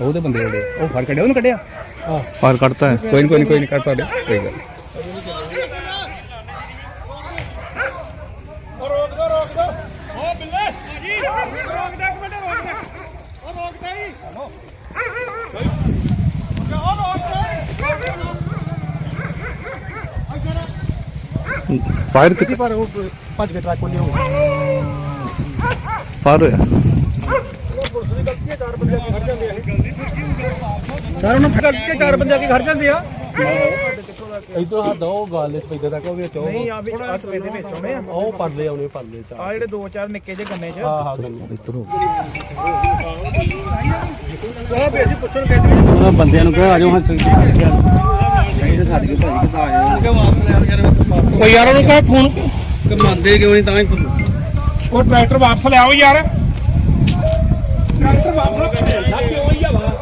ਉਹਦੇ ਬੰਦੇ ਉਹ ਫੜ ਕੱਢਿਆ ਉਹਨੂੰ ਕੱਢਿਆ? ਫਾਇਰ ਕੱਢਤਾ ਹੈ। ਕੋਈ ਨੀ ਕੋਈ ਨੀ ਕੋਈ ਨੀ ਕੱਢ ਤੁਹਾਡੇ ਕੋਈ ਗੱਲ ਨੀ। ਫਾਇਰ ਕਿੱਥੇ ਪਰ ਉਹ ਭੱਜ ਕੇ ਟਰੱਕ ਕੋਲ ਫਾਇਰ ਹੋਇਆ। ਸਰ ਉਹਨਾਂ ਫੜ ਕੇ ਚਾਰ ਬੰਦੇ ਆ ਕੇ ਖੜ ਜਾਂਦੇ ਆ। ਇਧਰ ਹੱਥ ਉਹ ਗੱਲ ਇਸ ਪੈਦੇ ਤੱਕ ਉਹ ਵਿੱਚ ਉਹ। ਨਹੀਂ ਆ ਵੀ ਆ ਸਪੇ ਦੇ ਵਿੱਚ ਆਉਣੇ ਆ। ਉਹ ਪਰਦੇ ਆਉਣੇ ਪਰਦੇ ਚ ਆ ਜਿਹੜੇ ਦੋ ਚਾਰ ਨਿੱਕੇ ਜਿਹੇ ਗੰਨੇ ਚ। ਹਾਂ ਹਾਂ। ਗੰਨੇ ਇੱਧਰ ਹੋ ਉਹ ਵੀ ਅਸੀਂ ਪੁੱਛਣ ਗਏ ਉਹਨਾਂ ਬੰਦਿਆਂ ਨੂੰ ਕਹੋ ਆ ਜਾਓ ਹਾਂ ਉਹ ਯਾਰ ਉਹਨੂੰ ਕਹ ਫੋਨ ਮੰਨਦੇ ਕਿਉਂ ਨਹੀਂ ਤਾਂ ਹੀ ਉਹ ਟਰੈਕਟਰ ਵਾਪਸ ਲਿਆਓ ਯਾਰ। ਟਰੈਕਟਰ ਵਾਪਸ ਲਿਆਓ। ਕਿਉਂ ਹੀ ਆ ਵਾ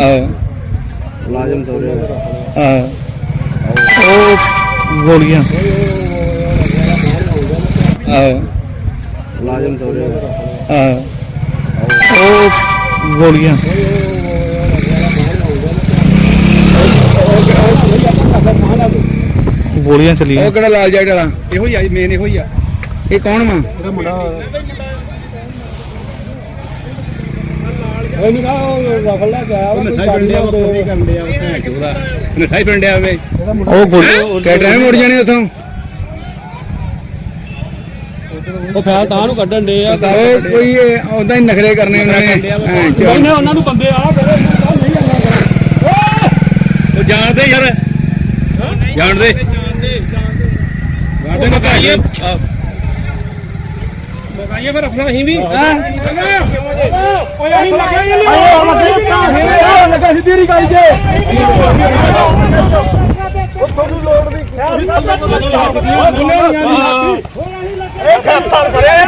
ਲਾਜ਼ਮ ਦੌਰੇ ਉਹ ਗੋਲੀਆਂ। ਲਾਜ਼ਮ ਦੌਰੇ ਉਹ ਗੋਲੀਆਂ। ਗੋਲੀਆਂ ਚੱਲੀਆਂ। ਉਹ ਕਿਹੜਾ ਲਾਲ ਜੈਕਟ ਵਾਲਾ? ਇਹੋ ਹੀ ਆ ਮੇਨ ਇਹੋ ਹੀ ਆ। ਇਹ ਕੌਣ ਵਾ? ਇਹਦਾ ਮੁੰਡਾ ਉਹ ਨਹੀਂ ਕਹਾ ਉਹ ਰਫਲ ਲੈ ਕੇ ਆਇਆ ਉਹ ਨਸ਼ਾ ਹੀ ਪਿੰਡਿਆ ਉਹ ਕੀ ਕਰਨ ਡਿਆ ਉਹਦਾ ਨਸ਼ਾ ਹੀ ਪਿੰਡਿਆ ਵੇ। ਇਹਦਾ ਮੁੰਡਾ ਉਹ ਗੋਲੀ ਕਿ ਟਾਈਮ ਉੜ ਜਾਣੇ ਉਥੋਂ? ਉਹ ਫੈਲ ਤਾਂ ਨੂੰ ਕੱਢਣ ਦੇ ਆ। ਉਹ ਕੋਈ ਉਦਾਂ ਹੀ ਨਖਰੇ ਕਰਨੇ ਉਹਨਾਂ ਨੇ। ਹਾਂ, ਚੱਲ। ਉਹਨੇ ਉਹਨਾਂ ਨੂੰ ਬੰਦੇ ਆ ਉਹ ਜਾਣਦੇ ਯਾਰ। ਜਾਣਦੇ। ਜਾਣਦੇ ਮਕਾਈਏ ਮਕਾਈਏ ਫਿਰ ਰੱਖਣਾ ਅਸੀਂ ਵੀ। ਲੱਗਾ ਸਿੱਧੀ ਰੀ ਗਾਈ ਜੇ ਉਹ ਤੁਹਾਨੂੰ ਲੋੜ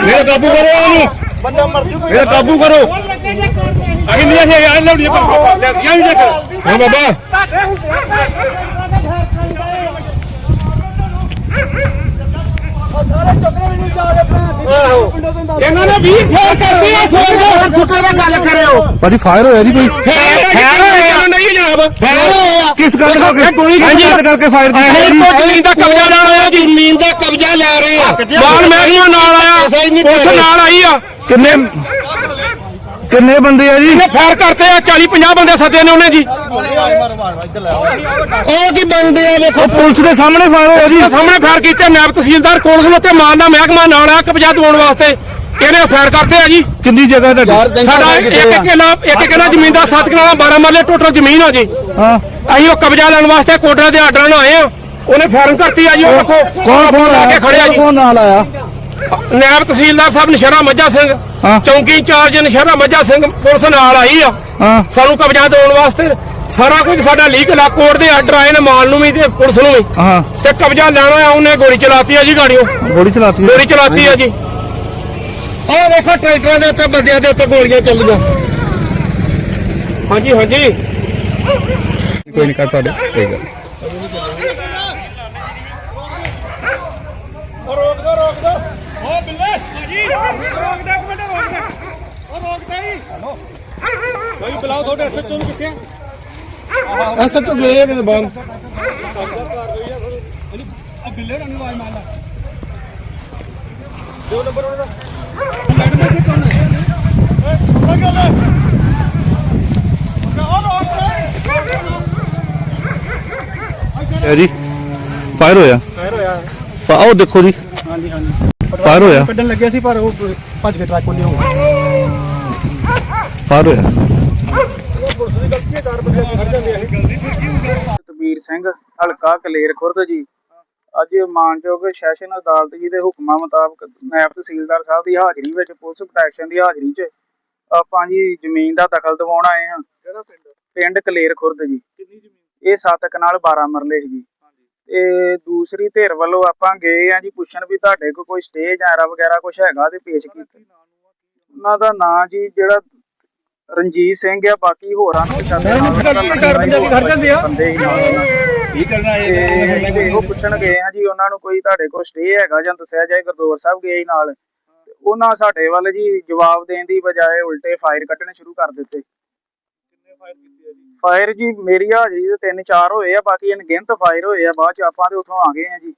ਮੇਰਾ ਕਾਬੂ ਕਰੋ। ਉਹਨੂੰ ਬੰਦਾ ਮਰ ਜੂ ਮੇਰਾ ਕਾਬੂ ਕਰੋ ਅਸੀਂ ਨਹੀਂ ਅਸੀਂ ਆ ਲੌੜੀ ਪਰ ਲੈਸੀਆਂ ਵੀ ਦੇਖ ਹਾਂ ਬਾਬਾ ਇਹਨਾਂ ਨੇ ਵੀ ਫੇਰ ਕਰਦੇ ਆ ਸੋਚ ਫੁੱਟੇ ਦਾ ਗੱਲ ਕਰਿਓ। ਭਾਜੀ ਫਾਇਰ ਹੋਇਆ ਜੀ ਕੋਈ? ਫੇਰ ਹੋਇਆ। ਨਹੀਂ ਜਨਾਬ ਫੇਰ ਕਿਸ ਗੱਲ ਕਰਕੇ? ਕਿਸ ਗੱਲ ਕਰਕੇ ਫਾਇਰ ਕੀਤੀ? ਜ਼ਮੀਨ ਦਾ ਕਬਜ਼ਾ ਲੈਣ ਆਇਆ ਜੀ ਜ਼ਮੀਨ ਦਾ ਕਬਜ਼ਾ ਲੈ ਰਹੇ ਆ। ਮਾਲ ਮਹਿਕਮਾ ਨਾਲ ਆਇਆ ਉਸ ਨਾਲ ਆਈ ਆ। ਕਿੰਨੇ ਕਿੰਨੇ ਬੰਦੇ ਆ ਜੀ? ਇਹਨੇ ਫਾਇਰ ਕਰਤੇ ਆ? 40 50 ਬੰਦੇ ਸੱਦੇ ਨੇ ਉਹਨੇ ਜੀ। ਉਹ ਕੀ ਬੰਦੇ ਆ ਵੇਖੋ। ਪੁਲਿਸ ਦੇ ਸਾਹਮਣੇ ਫਾਇਰ ਹੋਇਆ ਜੀ। ਸਾਹਮਣੇ ਫਾਇਰ ਕੀਤੇ ਨਾਇਬ ਤਹਿਸੀਲਦਾਰ ਕੋਲ ਖਲੋਤੇ ਮਾਲ ਦਾ ਮਹਿਕਮਾ ਨਾਲ ਆ ਕਬਜ਼ਾ ਦਿਵਾਉਣ ਵਾਸਤੇ। ਇਹਨੇ ਫਾਇਰ ਕਰਤੇ ਆ ਜੀ? ਕਿੰਨੀ ਜਗ੍ਹਾ ਤੁਹਾਡੀ? ਸਾਡਾ ਇੱਕ ਕਿੱਲਾ ਇੱਕ ਕਿੱਲਾ ਜ਼ਮੀਨ ਦਾ 7 ਕਿੱਲਾ 12 ਮਰਲੇ ਟੋਟਲ ਜ਼ਮੀਨ ਆ ਜੀ। ਹਾਂ। ਅਸੀਂ ਉਹ ਕਬਜ਼ਾ ਲੈਣ ਵਾਸਤੇ ਕੋਟਰਾ ਦੇ ਆਰਡਰ ਨਾਲ ਆਏ ਆ। ਉਹਨੇ ਫਾਇਰਿੰਗ ਕਰਤੀ ਆ ਜੀ ਉਹ ਦੇਖੋ ਕੌਣ ਫੋਨ ਕੌਣ ਲਾ ਕੇ ਖੜਿਆ ਜੀ। ਕੌਣ ਨਾਲ ਆਇਆ? ਨਾਇਬ ਤਹਿਸੀਲਦਾਰ ਸਾਹਿਬ ਨਸ਼ਹਿਰਾ ਮੱਝਾ ਸਿੰਘ। ਚੌਂਕੀ in charge Nashehra Majha Singh police ਨਾਲ ਆਈ ਆ। ਹਾਂ। ਸਾਨੂੰ ਕਬਜ਼ਾ ਦਿਵਾਉਣ ਵਾਸਤੇ ਸਾਰਾ ਕੁਝ ਸਾਡਾ ਲੀਗਲ ਆ ਕੋਰਟ ਦੇ ਆਰਡਰ ਆਏ ਨੇ ਮਾਲ ਨੂੰ ਵੀ ਤੇ ਪੁਲਿਸ ਨੂੰ ਵੀ। ਹਾਂ। ਤੇ ਕਬਜ਼ਾ ਲੈਣਾ ਆ ਉਹਨੇ ਗੋਲੀ ਚਲਾਤੀ ਆ ਜੀ ਗਾੜੀਓ। ਗੋਲੀ ਚਲਾਤੀ ਗੋਲੀ ਚਲਾਤੀ ਆ ਜੀ। ਆਹ ਵੇਖੋ ਟਰੈਕਟਰਾਂ ਦੇ ਉੱਤੇ ਬੰਦਿਆਂ ਦੇ ਉੱਤੇ ਗੋਲੀਆਂ ਚੱਲੀਆਂ ਹਾਂਜੀ ਹਾਂਜੀ। ਕੋਈ ਨਹੀਂ ਕਰ ਤੁਹਾਡੇ। ਕੋਈ ਗੱਲ ਰੋਕ ਦੋ ਰੋਕ ਦੋ। ਓ ਬਿੱਲੇ ਜੀ ਰੋਕ ਦੇ ਇੱਕ ਮਿੰਟ ਰੋਕ ਦੇ। ਓ ਰੋਕ ਦੇ ਜੀ। ਕੋਈ ਬੁਲਾਓ ਤੁਹਾਡੇ ਐਸਐਚਓ ਨੂੰ ਕਿੱਥੇ ਐਸਾ ਤਾਂ ਗਏ ਕਿਤੇ ਬਾਹਰ। ਹੈ ਜੀ ਫਾਇਰ ਹੋਇਆ। ਫਾਇਰ ਹੋਇਆ। ਫਾ- ਆਓ ਦੇਖੋ ਜੀ। ਹਾਂਜੀ ਹਾਂਜੀ। ਫਾਇਰ ਹੋਇਆ। ਕੱਢਣ ਲੱਗਿਆ ਸੀ ਪਰ ਉਹ ਭੱਜ ਕੇ ਟਰੱਕ ਕੋਲ ਨਹੀਂ ਫਾਇਰ ਹੋਇਆ। ਤਬੀਰ ਸਿੰਘ ਹਲਕਾ ਕਲੇਰ ਖੁਰਦ ਜੀ। ਅੱਜ ਮਾਨਯੋਗ ਸੈਸ਼ਨ ਅਦਾਲਤ ਜੀ ਦੇ ਹੁਕਮਾਂ ਮੁਤਾਬਕ ਨਾਇਬ ਤਹਿਸੀਲਦਾਰ ਸਾਹਿਬ ਦੀ ਹਾਜ਼ਰੀ ਵਿੱਚ ਪੁਲਿਸ ਪ੍ਰੋਟੈਕਸ਼ਨ ਦੀ ਹਾਜ਼ਰੀ 'ਚ ਆਪਾਂ ਜੀ ਜ਼ਮੀਨ ਦਾ ਦਖਲ ਦਿਵਾਉਣ ਆਏ ਹਾਂ। ਕਿਹੜਾ ਪਿੰਡ? ਪਿੰਡ ਕਲੇਰ ਖੁਰਦ ਜੀ। ਕਿੰਨੀ ਜ਼ਮੀਨ? ਇਹ ਸੱਤ ਕਨਾਲ 12 ਮਰਲੇ ਜੀ ਤੇ ਦੂਸਰੀ ਧਿਰ ਵੱਲੋਂ ਆਪਾਂ ਗਏ ਆ ਜੀ ਪੁੱਛਣ ਵੀ ਤੁਹਾਡੇ ਕੋਲ ਕੋਈ ਸਟੇਜ ਐਰਾ ਵਗੈਰਾ ਕੁਝ ਹੈਗਾ ਤੇ ਪੇਸ਼ ਕੀਤਾ। ਉਹਨਾਂ ਦਾ ਨਾਂ ਜੀ ਜਿਹੜਾ ਰਣਜੀਤ ਸਿੰਘ ਆ ਬਾਕੀ ਹੋਰਾਂ ਨੂੰ ਬੰਦੇ ਆ? ਬੰਦੇ ਹੀ ਨਾਲ। ਕੀ ਕਰਨਾ ਤੇ ਇਹੋ ਪੁੱਛਣ ਗਏ ਆ ਜੀ ਉਹਨਾਂ ਨੂੰ ਕੋਈ ਤੁਹਾਡੇ ਕੋਲ ਸਟੇ ਹੈਗਾ ਜਾਂ ਦੱਸਿਆ ਜਾਏ ਗੁਰਦੁਆਰਾ ਸਾਹਿਬ ਗਏ ਸੀ ਨਾਲ। ਤੇ ਉਹਨਾਂ ਸਾਡੇ ਵੱਲ ਜੀ ਜਵਾਬ ਦੇਣ ਦੀ ਬਜਾਏ ਉਲਟੇ ਫਾਇਰ ਕੱਢਣੇ ਸ਼ੁਰੂ ਕਰ ਦਿੱਤੇ। ਕਿੰਨੇ ਫਾਇਰ ਕੀਤੇ ਆ ਜੀ? ਫਾਇਰ ਜੀ ਮੇਰੀ ਹਾਜ਼ਰੀ ਦੇ ਤਿੰਨ ਚਾਰ ਹੋਏ ਆ ਬਾਕੀ ਅਣਗਿਣਤ ਫਾਇਰ ਹੋਏ ਆ ਬਾਅਦ ਚ ਆਪਾਂ ਤੇ ਉੱਥੋਂ ਆ ਗਏ ਆ ਜੀ।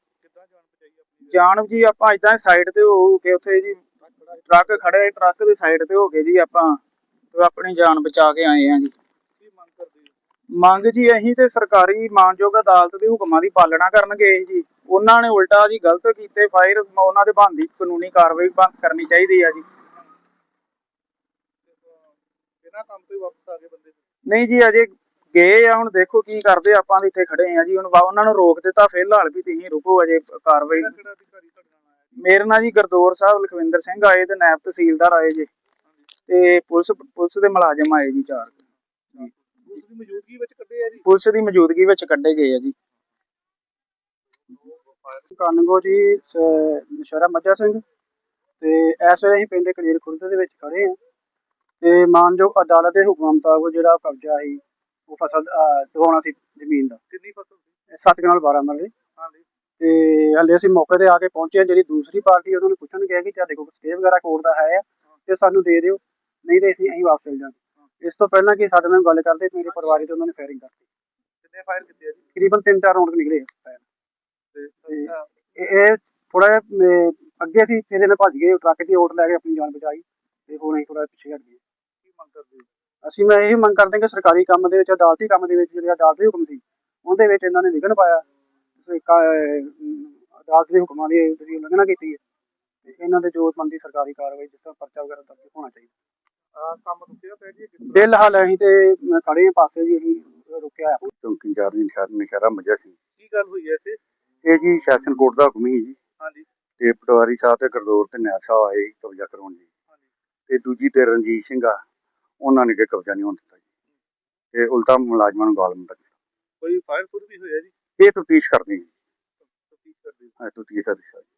ਜਾਨ ਜੀ ਆਪਾਂ ਇਦਾਂ ਸਾਈਡ ਤੇ ਹੋ ਕੇ ਉੱਥੇ ਜੀ ਟਰੱਕ ਖੜੇ ਟਰੱਕ ਦੇ ਸਾਈਡ ਤੇ ਹੋ ਕੇ ਜੀ ਆਪਾਂ ਤੇ ਆਪਣੀ ਜਾਨ ਬਚਾ ਕੇ ਆਏ ਆ ਜੀ। ਮੰਗ ਜੀ ਅਸੀਂ ਤੇ ਸਰਕਾਰੀ ਮਾਨਯੋਗ ਅਦਾਲਤ ਦੇ ਹੁਕਮਾਂ ਦੀ ਪਾਲਣਾ ਕਰਨ ਗਏ ਸੀ ਜੀ। ਉਹਨਾਂ ਨੇ ਉਲਟਾ ਜੀ ਗਲਤ ਕੀਤੇ ਫਾਇਰ ਉਹਨਾਂ ਦੇ ਬੰਦੀ ਕਾਨੂੰਨੀ ਕਾਰਵਾਈ ਬੰਦ ਕਰਨੀ ਚਾਹੀਦੀ ਆ ਜੀ। ਬਿਨਾਂ ਕੰਮ ਤੋਂ ਹੀ ਵਾਪਸ ਆ ਗਏ ਬੰਦੇ ਨਹੀਂ ਜੀ ਅਜੇ ਗਏ ਆ ਹੁਣ ਦੇਖੋ ਕੀ ਕਰਦੇ ਆਪਾਂ ਤਾਂ ਇੱਥੇ ਖੜੇ ਆ ਜੀ। ਹੁਣ ਉਹਨਾਂ ਨੂੰ ਰੋਕ ਦਿੱਤਾ ਫਿਲਹਾਲ ਵੀ ਤੁਸੀਂ ਰੁਕੋ ਅਜੇ ਕਾਰਵਾਈ ਮੇਰੇ ਨਾਲ ਜੀ ਗਰਦੌਰ ਸਾਹਿਬ ਲਖਵਿੰਦਰ ਸਿੰਘ ਆਏ ਤੇ ਨਾਇਬ ਤਹਿਸੀਲਦਾਰ ਆਏ ਜੀ। ਤੇ ਪੁਲਿਸ ਪੁਲਿਸ ਦੇ ਮੁਲਾਜ਼ਮ ਆਏ ਜੀ ਚਾਰ। ਉਸ ਦੀ ਮੌਜੂਦਗੀ ਵਿੱਚ ਕੱਢੇ ਆ ਜੀ? ਪੁਲਿਸ ਦੀ ਮੌਜੂਦਗੀ ਵਿੱਚ ਕੱਢੇ ਗਏ ਆ ਜੀ। ਕਾਨਗੋ ਜੀ ਨਸ਼ਹਿਰਾ ਮੱਝਾ ਸਿੰਘ ਤੇ ਇਸ ਵੇਲੇ ਅਸੀਂ ਪਿੰਡ ਕਲੀਰ ਖੁਰਦ ਦੇ ਵਿੱਚ ਖੜੇ ਹਾਂ ਤੇ ਮਾਨਯੋਗ ਅਦਾਲਤ ਦੇ ਹੁਕਮਾਂ ਮੁਤਾਬਕ ਜਿਹੜਾ ਕਬਜ਼ਾ ਸੀ ਉਹ ਫਸਲ ਦਿਵਾਉਣਾ ਸੀ ਜ਼ਮੀਨ ਦਾ। ਕਿੰਨੀ ਫਸਲ ਸੀ? ਸੱਤ ਕਨਾਲ 12 ਮਰਲੇ ਹਾਂਜੀ। ਤੇ ਹਲੇ ਅਸੀਂ ਮੌਕੇ ਤੇ ਆ ਕੇ ਪਹੁੰਚੇ ਹਾਂ ਜਿਹੜੀ ਦੂਸਰੀ ਪਾਰਟੀ ਉਹਨਾਂ ਨੂੰ ਪੁੱਛਣ ਗਿਆ ਕਿ ਤੁਹਾਡੇ ਕੋਲ ਸਟੇ ਵਗੈਰਾ ਕੋਰਟ ਦਾ ਹੈ ਆ ਤੇ ਸਾਨੂੰ ਦੇ ਦਿਓ ਨਹੀਂ ਤੇ ਅਸੀਂ ਅਸੀਂ ਵਾਪਸ ਚਲ ਜਾਵਾਂਗੇ। ਇਸ ਤੋਂ ਪਹਿਲਾਂ ਕਿ ਸਾਡੇ ਨਾਲ ਗੱਲ ਕਰਦੇ ਮੇਰੇ ਪਰਿਵਾਰੀ ਤੇ ਉਹਨਾਂ ਨੇ ਫਾਇਰਿੰਗ ਕਰਤੀ। ਕਿੰਨੇ ਫਾਇਰ ਕੀਤੇ ਆ ਜੀ? ਤਕਰੀਬਨ ਤਿੰਨ ਚਾਰ ਰਾਉਂਡ ਨਿਕਲੇ। ਤੇ ਇਹ ਥੋੜਾ ਜਿਹਾ ਅੱਗੇ ਸੀ ਫਿਰ ਇਹਨੇ ਭੱਜ ਗਏ ਟਰੱਕ ਦੀ ਓਟ ਲੈ ਕੇ ਆਪਣੀ ਜਾਨ ਬਚਾਈ ਤੇ ਹੁਣ ਅਸੀਂ ਥੋੜਾ ਪਿੱਛੇ ਹਟ ਗਏ। ਕੀ ਮੰਗ ਕਰਦੇ ਹੋ? ਅਸੀਂ ਮੈਂ ਇਹ ਮੰਗ ਕਰਦੇ ਕਿ ਸਰਕਾਰੀ ਕੰਮ ਦੇ ਵਿੱਚ ਅਦਾਲਤੀ ਕੰਮ ਦੇ ਵਿੱਚ ਜਿਹੜੇ ਅਦਾਲਤ ਦੇ ਹੁਕਮ ਸੀ ਉਹਦੇ ਵਿੱਚ ਇਹਨਾਂ ਨੇ ਵਿਘਨ ਪਾਇਆ। ਅਦਾਲਤ ਦੇ ਹੁਕਮਾਂ ਦੀ ਜਿਹੜੀ ਉਲੰਘਣਾ ਕੀਤੀ ਹੈ। ਇਹਨਾਂ ਦੇ ਜੋ ਬੰਦੀ ਸਰਕਾਰੀ ਕਾਰਵਾਈ ਜਿਸ ਤਰ੍ਹਾਂ ਪਰਚਾ ਵਗੈਰਾ ਦਰਜ ਹੋਣਾ ਚਾਹੀਦਾ। ਕੰਮ ਰੁਕਿਆ ਜੀ ਅਸੀਂ ਤੇ ਖੜੇ ਹਾਂ ਪਾਸੇ ਜੀ ਅਸੀਂ ਰੁਕਿਆ ਹੋਇਆ। ਚੌਂਕੀਦਾਰ ਨਿਸ਼ਾਨ ਨਿਸ਼ਾਰਾ ਮੱਝਾ ਸੀ। ਕੀ ਗੱਲ ਹੋਈ ਹੈ ਇੱਥੇ? ਇਹ ਜੀ ਸੈਸ਼ਨ ਕੋਰਟ ਦਾ ਹੁਕਮ ਹੀ ਜੀ। ਹਾਂਜੀ। ਤੇ ਪਟਵਾਰੀ ਸਾਹਿਬ ਤੇ ਗਰਦੌਰ ਤੇ ਨਾਇਬ ਸਾਹਿਬ ਆਏ ਕਬਜ਼ਾ ਕਰਾਉਣ ਜੀ। ਤੇ ਦੂਜੀ ਤੇ ਰਣਜੀਤ ਸਿੰਘ ਆ ਉਹਨਾਂ ਨੇ ਕਿ ਕਬਜ਼ਾ ਨਹੀਂ ਹੋਣ ਦਿੱਤਾ ਜੀ। ਤੇ ਉਲਟਾ ਮੁਲਾਜ਼ਮਾਂ ਨੂੰ ਗਾਲ ਮੰਦਾ ਕੋਈ ਫਾਇਰ ਫੁਰ ਵੀ ਹੋਇਆ ਜੀ? ਇਹ ਤਫਤੀਸ਼ ਕਰਨੀ ਤਫਤੀਸ਼ ਕਰਦੇ ਹੈ ਤਫਤੀਸ਼ ਵਿਸ਼ਾ ਜੀ।